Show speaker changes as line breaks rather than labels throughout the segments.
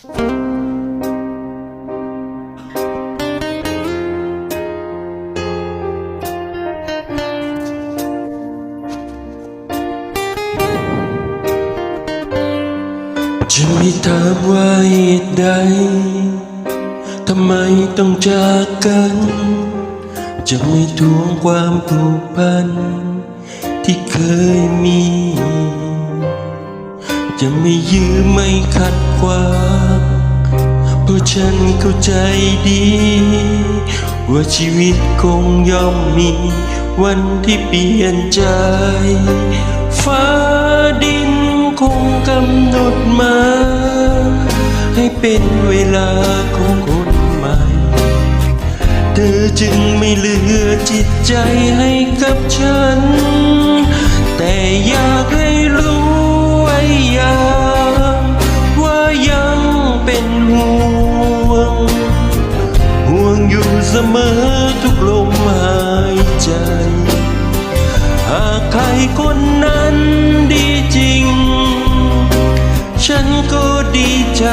จะไม่ถามว่าเหตุใด ทำไมต้องจากกัน จะไม่ทวงความผูกพันที่เคยมี จะไม่ยื้อไม่ขัดขวางเพราะฉันเข้าใจดี ว่าชีวิตคงย่อมมีวันที่เปลี่ยนใจ ฟ้าดินคงกำหนดมา ให้เป็นเวลาของคนใหม่ เธอจึงไม่เหลือจิตใจให้กับฉัน แต่อยากให้ ยางว่ายังเป็นห่วง ห่วงอยู่เสมอทุกลมหายใจ หากใครคนนั้นดีจริง ฉันก็ดีใจ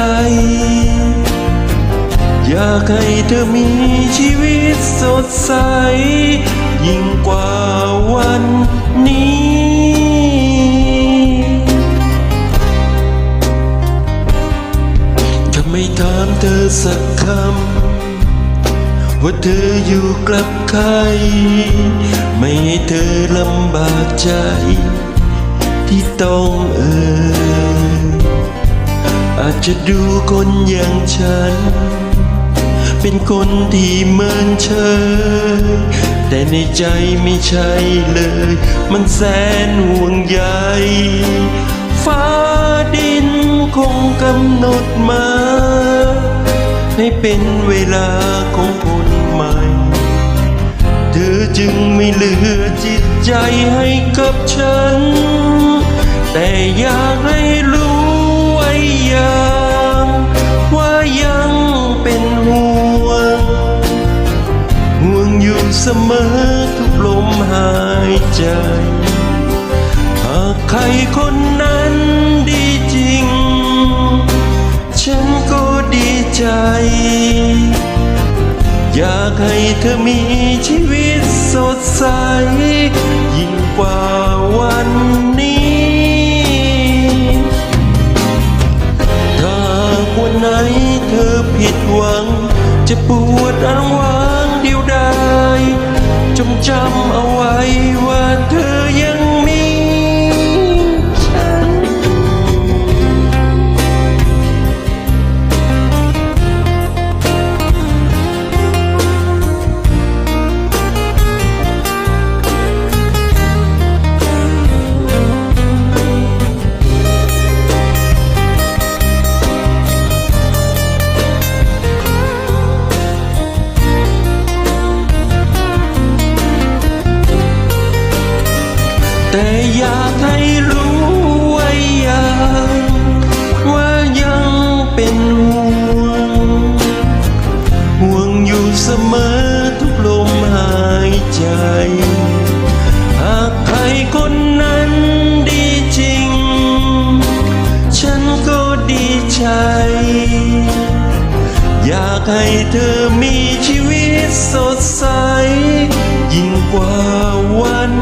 อยากให้เธอมีชีวิตสดใส ยิ่งกว่าวัน สักคำ ว่าเธออยู่กับใคร ไม่ให้เธอลำบากใจ ที่ต้องเอ่ยอาจจะดูคนอย่างฉัน เป็นคนที่เมินเฉยแต่ในใจไม่ใช่เลย มันแสนห่วงใยฟ้าดินคงกำหนดมา ให้เป็นเวลาของคนใหม่ เธอจึงไม่เหลือจิตใจให้กับฉัน แต่อยากให้รู้ไว้อย่างว่ายังเป็นห่วง ห่วงอยู่เสมอทุกลมหายใจ หากใครคนนั้น เธอมีชีวิตสดใส ยิ่งกว่าวันนี้ ถ้าวันไหนเธอผิดหวัง จะปวดอ้างว้า แต่อยากให้รู้ไว้ย่างว่ายังเป็นห่วงห่วงอยู่เสมอทุกลมหายใจ หากใครคนนั้นดีจริง ฉันก็ดีใจ อยากให้เธอมีชีวิตสดใส ยิ่งกว่าวัน